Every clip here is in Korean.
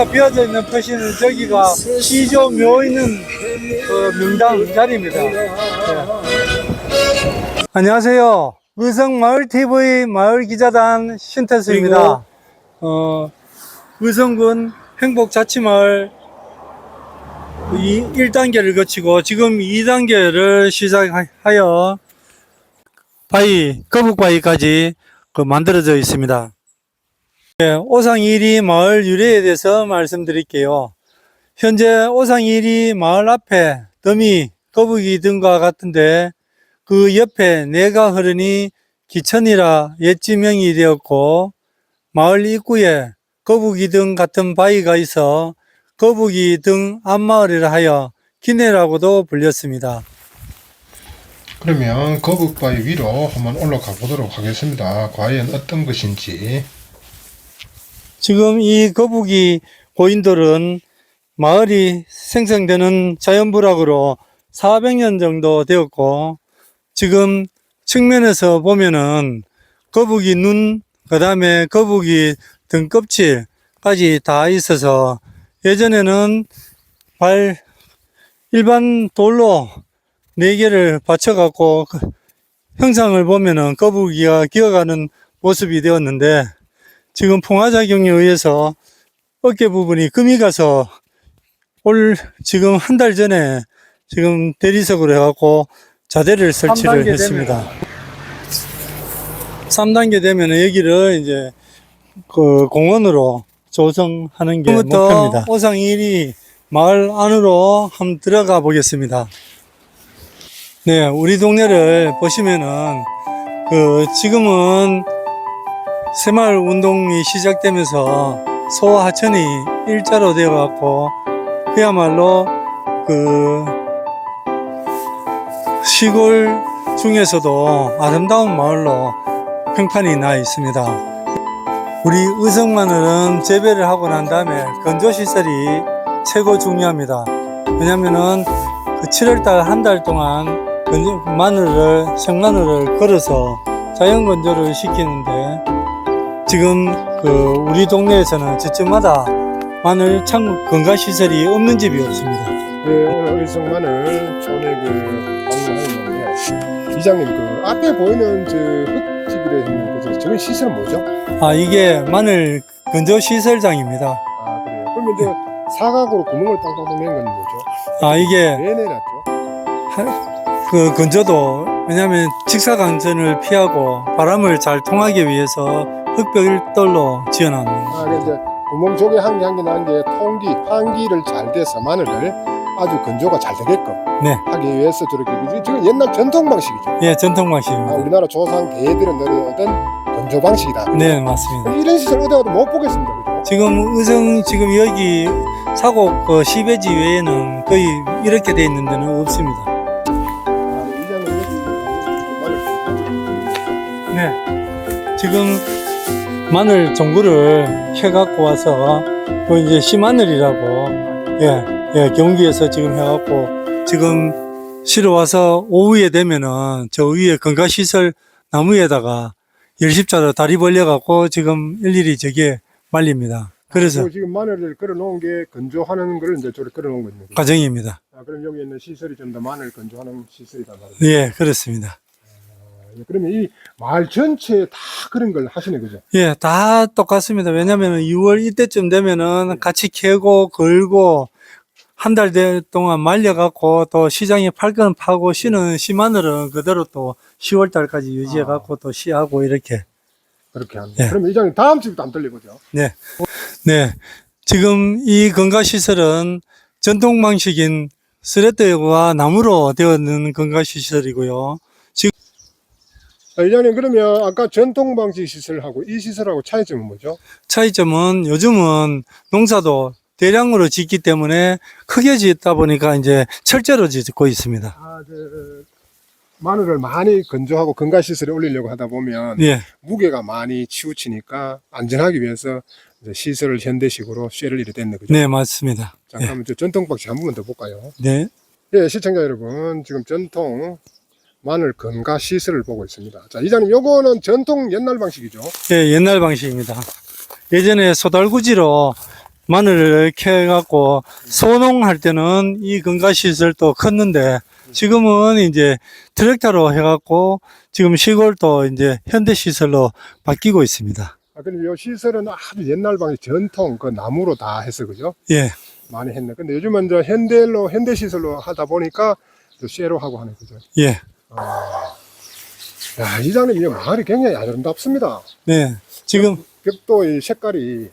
나무가 비어져 있는 표시는 저기가 시조 묘 있는 그 명당 자리입니다. 네. 안녕하세요. 의성 마을 TV 마을 기자단 신태수입니다. 어, 의성군 행복자치마을 이 1단계를 거치고 지금 2단계를 시작하여 바위, 거북바위까지 그 만들어져 있습니다. 네, 오상일이 마을 유래에 대해서 말씀드릴게요. 현재 오상일이 마을 앞에 더미, 거북이 등과 같은데 그 옆에 내가 흐르니 기천이라 옛 지명이 되었고 마을 입구에 거북이 등 같은 바위가 있어 거북이 등 앞마을이라 하여 기내라고도 불렸습니다. 그러면 거북바위 위로 한번 올라가 보도록 하겠습니다. 과연 어떤 것인지. 지금 이 거북이 고인돌은 마을이 생성되는 자연부락으로 400년 정도 되었고 지금 측면에서 보면은 거북이 눈, 그 다음에 거북이 등껍질까지 다 있어서 예전에는 발, 일반 돌로 네 개를 받쳐갖고 그 형상을 보면은 거북이가 기어가는 모습이 되었는데 지금 풍화작용에 의해서 어깨 부분이 금이 가서 올 지금 한 달 전에 지금 대리석으로 해갖고 자대를 설치를 3단계 했습니다. 3단계 되면 여기를 이제 그 공원으로 조성하는 게 목표입니다. 오상 1이 마을 안으로 한번 들어가 보겠습니다. 네, 우리 동네를 보시면은 그 지금은 새마을 운동이 시작되면서 소하천이 일자로 되어 갖고 그야말로 그 시골 중에서도 아름다운 마을로 평판이 나 있습니다. 우리 의성마늘은 재배를 하고 난 다음에 건조 시설이 최고 중요합니다. 왜냐면은 그 7월달 한 달 동안 마늘을 생마늘을 걸어서 자연 건조를 시키는데 지금 그 우리 동네에서는 저쯤마다 마늘 창 건강 시설이 없는 집이 없습니다. 네, 오늘 의성 마늘 촌에 그 방문하였는데 이장님 그 앞에 보이는 저 흙집이라 있는 그 저건 시설은 뭐죠? 아 이게 마늘 건조 시설장입니다. 아 그래요. 그러면 이제 사각으로 구멍을 땅땅땅 낸건 뭐죠? 아 이게 왜 내놨죠? 그 건조도 왜냐하면 직사광선을 피하고 바람을 잘 통하기 위해서 흙벽돌로 지어놨는 아, 그 이제 구멍 쪽에 한개 한 개 나는 게 통기, 환기를 잘 돼서 마늘을 아주 건조가 잘 되게끔 네. 하기 위해서 저렇게 그지? 지금 옛날 전통 방식이죠. 예 전통 아, 방식입니다. 우리나라 조상 대들은 내려오던 건조 방식이다. 네 맞습니다. 이런 시설 어디 가도 못 보겠습니다. 그죠? 지금 의성 지금 여기 사고 그 시베지 외에는 거의 이렇게 돼 있는 데는 없습니다. 아, 이제는 네. 지금 마늘 종구를 해갖고 와서 그 이제 시마늘이라고 예, 예 경기에서 지금 해갖고 지금 실어 와서 오후에 되면은 저 위에 건강시설 나무에다가 열십자로 다리 벌려갖고 지금 일일이 저게 말립니다. 그래서 그리고 지금 마늘을 걸어 놓은 게 건조하는 걸 이제 저렇게 걸어 놓은 겁니다. 과정입니다. 아, 그럼 여기 있는 시설이 좀 더 마늘 건조하는 시설이다 말이죠. 예, 그렇습니다. 예, 그러면 이 마을 전체에 다 그런 걸 하시네, 그죠? 예, 다 똑같습니다. 왜냐면은 6월 이때쯤 되면은 같이 캐고 걸고 한 달 동안 말려갖고 또 시장에 팔건 파고 씨는 씨마늘은 그대로 또 10월 달까지 유지해갖고 또 씨하고 이렇게. 그렇게 합니다. 예. 그러면 이장님 다음 집도 안 들리고죠? 네. 네. 지금 이 건강시설은 전통 방식인 스레트와 나무로 되어 있는 건강시설이고요. 아, 이장님 그러면 아까 전통 방식 시설하고 이 시설하고 차이점은 뭐죠? 차이점은 요즘은 농사도 대량으로 짓기 때문에 크게 짓다 보니까 이제 철제로 짓고 있습니다. 아, 저, 마늘을 많이 건조하고 건강 시설에 올리려고 하다 보면 예. 무게가 많이 치우치니까 안전하기 위해서 이제 시설을 현대식으로 쉐를 이래 됐네 그죠? 네, 맞습니다. 자, 예. 저 전통 방식 한 번만 더 볼까요? 네. 예, 시청자 여러분 지금 전통 마늘 건강 시설을 보고 있습니다. 자, 이장님 요거는 전통 옛날 방식이죠? 예, 옛날 방식입니다. 예전에 소달구지로 마늘을 캐갖고 소농할 때는 이 건가시설도 컸는데 지금은 이제 트랙터로 해갖고 지금 시골도 이제 현대 시설로 바뀌고 있습니다. 아, 근데 요 시설은 아주 옛날 방식 전통 그 나무로 다 했어 그죠? 예, 많이 했네. 근데 요즘은 이제 현대로 현대 시설로 하다 보니까 또 쇠로 하고 하는 거죠. 예, 야, 이장님 이 마을이 굉장히 아름답습니다. 네. 지금 벽도 이 색깔이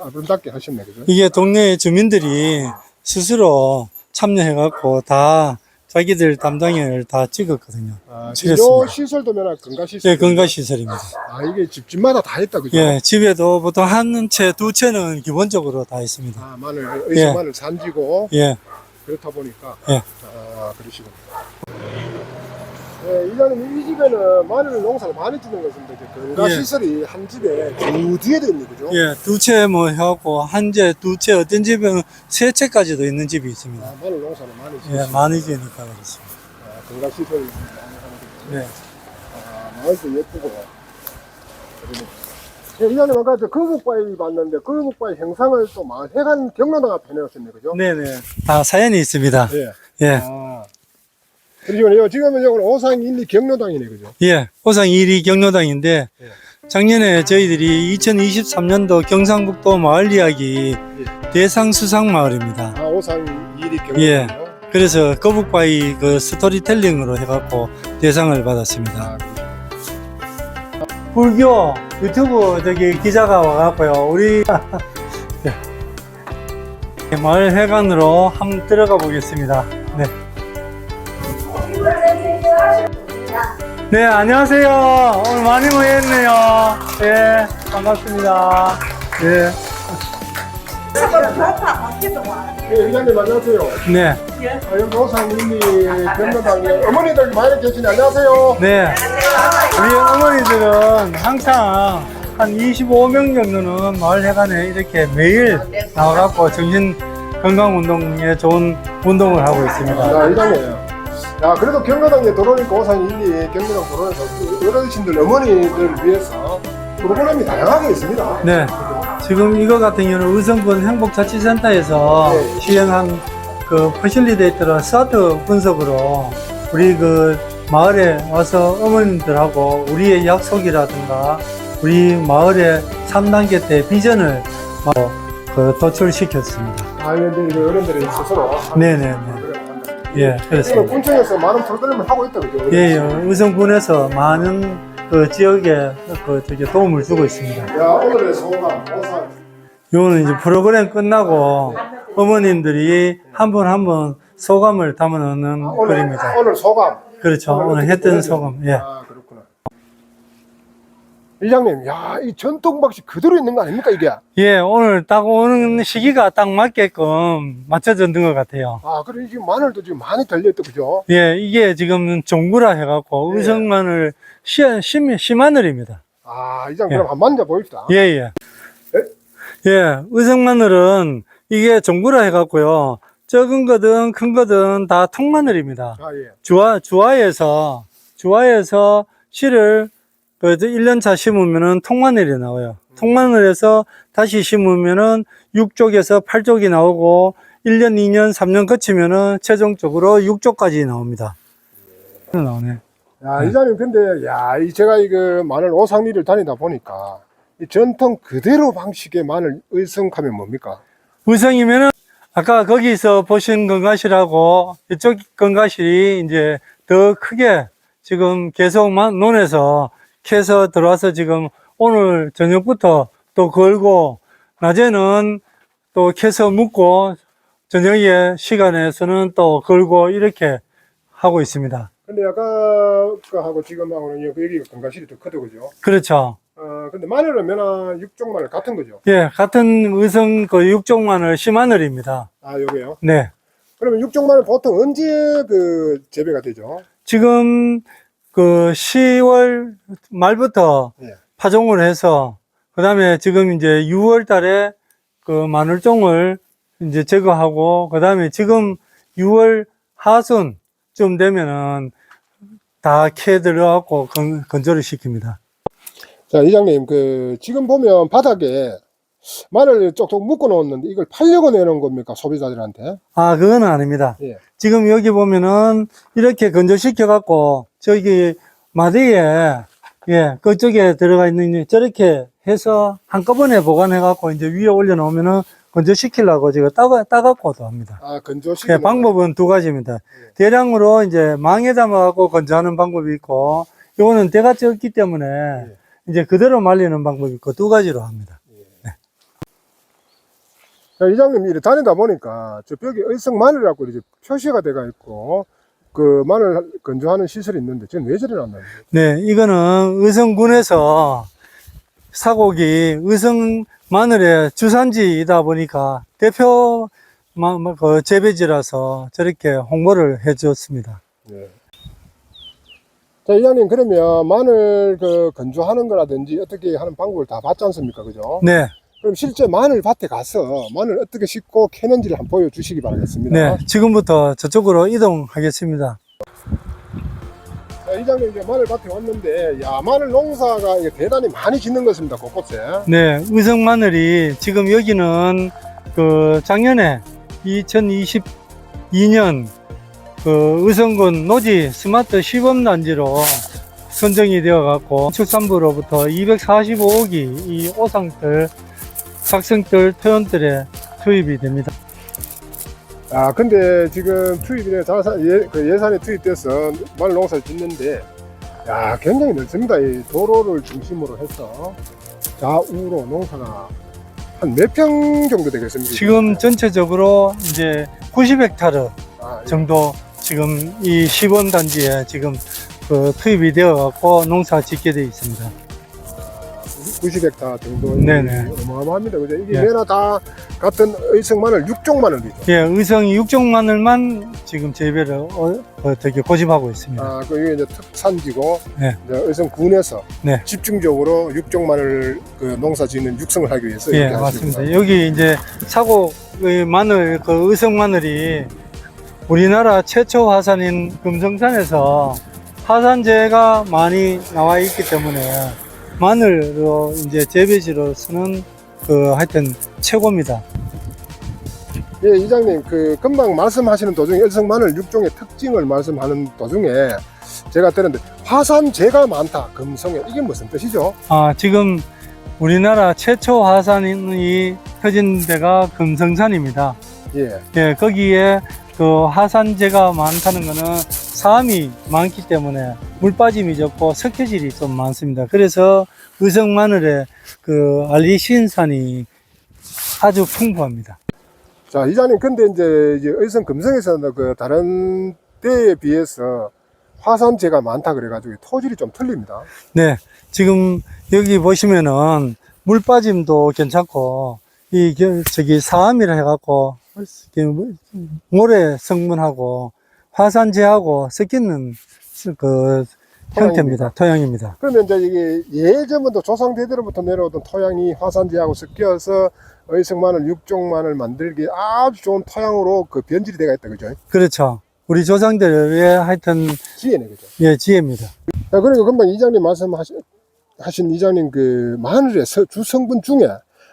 아름답게 하셨네 그죠? 이게 동네 주민들이 스스로 참여해갖고 다 자기들 담당을 다 찍었거든요. 아, 칠했습니다. 요 시설도 면한 건가 시설. 예, 건가시설입니다. 아 이게 집집마다 다 했다 그죠? 예, 집에도 보통 한 채, 두 채는 기본적으로 다 있습니다. 아 마늘 의성 예. 마늘 산지고 예, 그렇다 보니까 예. 아 그러시군요. 네, 이장님 이 집에는 마늘 농사를 많이 짓는 것인데 이제 건가 예. 시설이 한 집에 주 뒤에도 있는 거죠? 예, 두 채 뭐 해갖고 한 채, 두 채, 어떤 집은 세 채까지도 있는 집이 있습니다. 아, 마늘 농사를 많이 짓는 예, 많이 지니까 그렇습니다. 아, 건가 시설 많이 하는 거죠. 네. 아, 마을도 예쁘고. 예, 이장님 아까 저 거북바위 봤는데 거북바위 형상을 또 마- 해관 경로당 앞에 내었었네 그죠? 네네. 다 사연이 있습니다. 예. 예, 아. 그리고 지금은 여기 오상 1, 2 경로당이네 그죠? 예. 호상 1위 경로당인데, 예. 작년에 저희들이 2023년도 경상북도 마을 이야기 대상 수상 마을입니다. 아, 오상 1위 경로당이요? 예. 그래서 거북바위 그 스토리텔링으로 해갖고 대상을 받았습니다. 아, 불교 유튜브 저기 기자가 와갖고요. 우리 예. 마을 회관으로 한번 들어가 보겠습니다. 네. 네, 안녕하세요. 오늘 많이 모였네요. 예, 반갑습니다. 예, 예, 이장님 안녕하세요. 네, 아, 1, 2 경로당에 어머니들 많이 계시네. 안녕하세요. 네. 우리 어머니들은 항상 한 25명 정도는 마을 회관에 이렇게 매일 나와갖고 정신 건강 운동에 좋은 운동을 하고 있습니다. 야, 이장님. 야, 그래도 경로당에 들어오니까 오상 1, 2 경로당 그 어르신들, 어머니들 위해서 프로그램이 다양하게 있습니다. 네. 지금 이거 같은 경우는 의성군 행복자치센터에서 네. 시행한 그 퍼실리데이터로 사트 분석으로 우리 그 마을에 와서 어머님들하고 우리의 약속이라든가 우리 마을의 3단계 때 비전을 뭐그 도출시켰습니다. 아, 그 어른들이 스스로 네네네. 예, 그렇습니다. 군청에서 많은 프로그램을 하고 있다 그죠? 예, 예. 의성군에서 많은 그 지역에 그 저기 도움을 주고 있습니다. 야, 오늘의 소감, 오상. 요거는 이제 프로그램 끝나고 어머님들이 한 분 한 분 소감을 담아놓는 오늘, 글입니다. 오늘 소감. 그렇죠. 오늘 했던 소감. 예. 아, 이장님, 야, 이 전통 방식 그대로 있는 거 아닙니까, 이게? 예, 오늘 딱 오는 시기가 딱 맞게끔 맞춰졌는 것 같아요. 아, 그래, 지금 마늘도 지금 많이 달려있다, 그죠? 예, 이게 지금 종구라 해갖고 예. 의성마늘 시, 심, 시마늘입니다. 아, 이장 예. 그럼 한번 만져봅시다. 예, 예. 예, 의성마늘은 이게 종구라 해갖고요. 적은 거든 큰 거든 다 통마늘입니다. 아, 예. 주화, 주화에서, 주화에서 씨를 그 1년차 심으면은 통마늘이 나와요. 통마늘에서 다시 심으면은 6쪽에서 8쪽이 나오고 1년, 2년, 3년 거치면은 최종적으로 6쪽까지 나옵니다. 나오네. 야, 이장님, 근데, 야, 이 제가 이거 마늘 오상리를 다니다 보니까, 이 전통 그대로 방식의 마늘 의성하면 뭡니까? 의성이면은 아까 거기서 보신 건가실하고 이쪽 건가실이 이제 더 크게 지금 계속 만- 논에서 캐서 들어와서 지금 오늘 저녁부터 또 걸고 낮에는 또 캐서 묵고 저녁에 시간에서는 또 걸고 이렇게 하고 있습니다. 근데 아까 거하고 지금하고는 여기 건가실이 더 크다, 그죠? 그렇죠. 어, 근데 마늘은 면화 육종 마늘 같은 거죠? 예, 같은 의성 그 육종 마늘 시마늘입니다. 아, 요게요? 네. 그러면 육종 마늘 보통 언제 그 재배가 되죠? 지금 그 10월 말부터 예. 파종을 해서 그다음에 지금 이제 6월 달에 그 마늘종을 이제 제거하고 그다음에 지금 6월 하순쯤 되면은 다 캐 들어갖고 건, 건조를 시킵니다. 자, 이장님, 그, 지금 보면 바닥에 마늘 쪽쪽 묶어 놓았는데 이걸 팔려고 내놓은 겁니까 소비자들한테? 아, 그건 아닙니다. 예. 지금 여기 보면은 이렇게 건조시켜 갖고 저기 마디에 예, 그쪽에 들어가 있는 저렇게 해서 한꺼번에 보관해 갖고 이제 위에 올려 놓으면은 건조시키려고 제가 따가 따갖고도 합니다. 아 건조시. 예, 방법은 두 가지입니다. 대량으로 이제 망에 담아 갖고 건조하는 방법이 있고 요거는 때가 적기 때문에 이제 그대로 말리는 방법이 있고 두 가지로 합니다. 자, 이장님 이렇게 다니다 보니까 저 벽에 의성 마늘이라고 이제 표시가 돼가 있고 그 마늘 건조하는 시설이 있는데 지금 왜 저리 놨나요? 네, 이거는 의성군에서 사곡이 의성 마늘의 주산지이다 보니까 대표 마, 마- 그 재배지라서 저렇게 홍보를 해 주었습니다. 네. 자, 이장님 그러면 마늘 그 건조하는 거라든지 어떻게 하는 방법을 다 봤지 않습니까? 그죠? 네, 그럼 실제 마늘 밭에 가서 마늘 어떻게 씻고 캐는지를 한번 보여주시기 바라겠습니다. 네, 지금부터 저쪽으로 이동하겠습니다. 자, 이장님 이제 마늘 밭에 왔는데 야 마늘 농사가 이게 대단히 많이 짓는 것입니다. 곳곳에. 네, 의성 마늘이 지금 여기는 그 작년에 2022년 그 의성군 노지 스마트 시범 단지로 선정이 되어 갖고 축산부로부터 245억이 이 오상들, 각성들, 토연들에 투입이 됩니다. 아 근데 지금 투입이 자산 예, 그 예산이 투입돼서 마늘 농사를 짓는데 야 굉장히 넓습니다. 이 도로를 중심으로 해서 좌우로 농사가 한 몇 평 정도 되겠습니까? 지금 전체적으로 이제 90헥타르 아, 예. 정도 지금 이 시범 단지에 지금 그 투입이 되어 갖고 농사 짓게 되어 있습니다. 90헥타 정도 네네. 어마어마합니다. 그죠? 이게 예. 내나 다 같은 의성 마늘 육종 마늘이죠. 예, 의성 육종 마늘만 지금 재배를 어, 어, 되게 고집하고 있습니다. 아, 그 이게 이제 특산지고 네. 이제 의성 군에서 네. 집중적으로 육종 마늘 그 농사 짓는 육성을 하기 위해서 예, 이렇게 맞습니다. 여기 이제 사고 의 마늘, 그 의성 마늘이 우리나라 최초 화산인 금성산에서 화산재가 많이 나와 있기 때문에 마늘로 이제 재배지로 쓰는 그 하여튼 최고입니다. 예, 이장님, 그, 금방 말씀하시는 도중에 일성 마늘 육종의 특징을 말씀하는 도중에 제가 들었는데, 화산재가 많다, 금성에. 이게 무슨 뜻이죠? 아, 지금 우리나라 최초 화산이 터진 데가 금성산입니다. 예. 예, 거기에 그 화산재가 많다는 거는 사암이 많기 때문에 물 빠짐이 적고 석회질이 좀 많습니다. 그래서 의성 마늘의 그 알리신산이 아주 풍부합니다. 자, 이장님, 근데 이제, 이제 의성 금성에서는 그 다른 때에 비해서 화산재가 많다 그래가지고 토질이 좀 틀립니다. 네, 지금 여기 보시면은 물 빠짐도 괜찮고 이 겨- 저기 사암이라 해갖고 모래 성분하고 화산재하고 섞이는 그 형태입니다. 토양입니다. 그러면 이제 이게 예전부터 조상 대대로부터 내려오던 토양이 화산재하고 섞여서 의성 마늘 육종 마늘 만들기 아주 좋은 토양으로 그 변질이 돼가 있다, 그죠? 그렇죠. 우리 조상들의 하여튼 지혜네, 그죠? 예 지혜입니다. 자, 그리고 금방 이장님 말씀하신 하신 이장님 그 마늘의 서- 주 성분 중에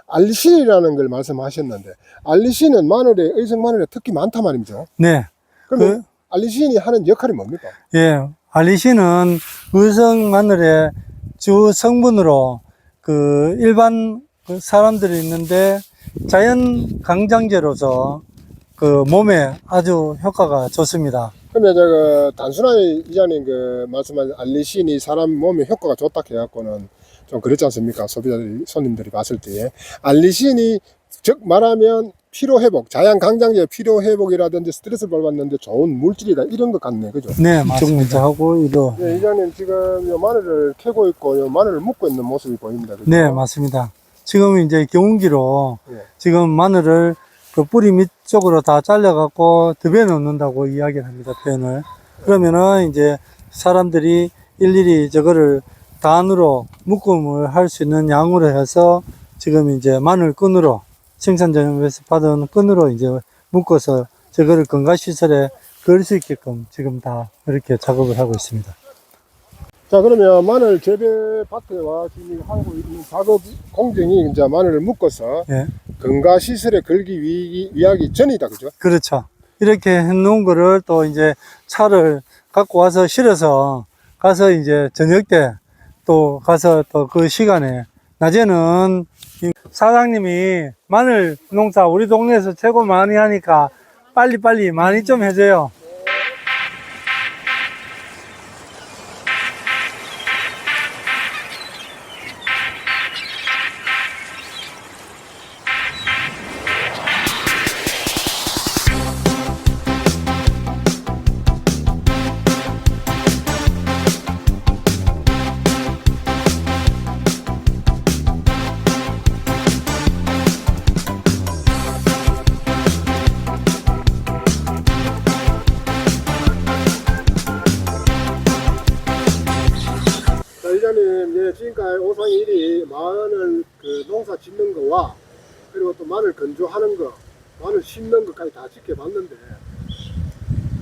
알리신이라는 걸 말씀하셨는데 알리신은 마늘에 의성 마늘에 특히 많단 말이죠. 네, 그러면 알리신이 하는 역할이 뭡니까? 예 알리신은 의성 마늘의 주 성분으로 그 일반 그 사람들이 있는데 자연 강장제로서 그 몸에 아주 효과가 좋습니다. 그러면 제가 단순하게 이장님 그 말씀하신 알리신이 사람 몸에 효과가 좋다 해갖고는 좀 그렇지 않습니까? 소비자들이 손님들이 봤을 때에 알리신이 즉 말하면 피로 회복, 자연 강장제 피로 회복이라든지 스트레스 받았는데 좋은 물질이다 이런 것 같네, 그죠? 네, 맞습니다. 하고 이거 네, 이장님 지금 요 마늘을 캐고 있고 요 마늘을 묶고 있는 모습이 보입니다. 그죠? 네, 맞습니다. 지금 이제 경운기로 예. 지금 마늘을 그 뿌리 밑 쪽으로 다 잘라갖고 듭에 넣는다고 이야기를 합니다, 표현을. 그러면은 이제 사람들이 일일이 저거를 단으로 묶음을 할 수 있는 양으로 해서 지금 이제 마늘 끈으로 생산자에서 받은 끈으로 이제 묶어서 저거를 건강시설에 그을 수 있게끔 지금 다 이렇게 작업을 하고 있습니다. 자 그러면 마늘 재배 밭에와 지금 하고 있는 작업 공정이 이제 마늘을 묶어서 예. 건가 시설에 걸기 위, 위하기 전이다 그죠? 그렇죠. 이렇게 해놓은 거를 또 이제 차를 갖고 와서 실어서 가서 이제 저녁 때 또 가서 또 그 시간에 낮에는 이 사장님이 마늘 농사 우리 동네에서 최고 많이 하니까 빨리빨리 많이 좀 해줘요. 자 이장님 예, 지금까지 오상의 일이 마늘 그 농사 짓는 거와 그리고 또 마늘 건조하는 거 마늘 심는 것까지 다 지켜봤는데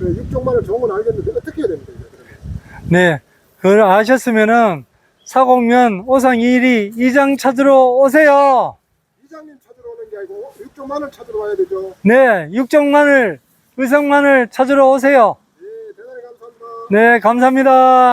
그 육종 마늘 좋은 건 알겠는데 어떻게 해야 됩니까 이제 그러면? 네. 그걸 아셨으면은 사공면 오상 1위 이장 찾으러 오세요. 이장님 찾으러 오는 게 아니고 육종 마늘 찾으러 와야 되죠 네. 육종마늘, 의성마늘 찾으러 오세요. 예 대단히 감사합니다 네. 감사합니다.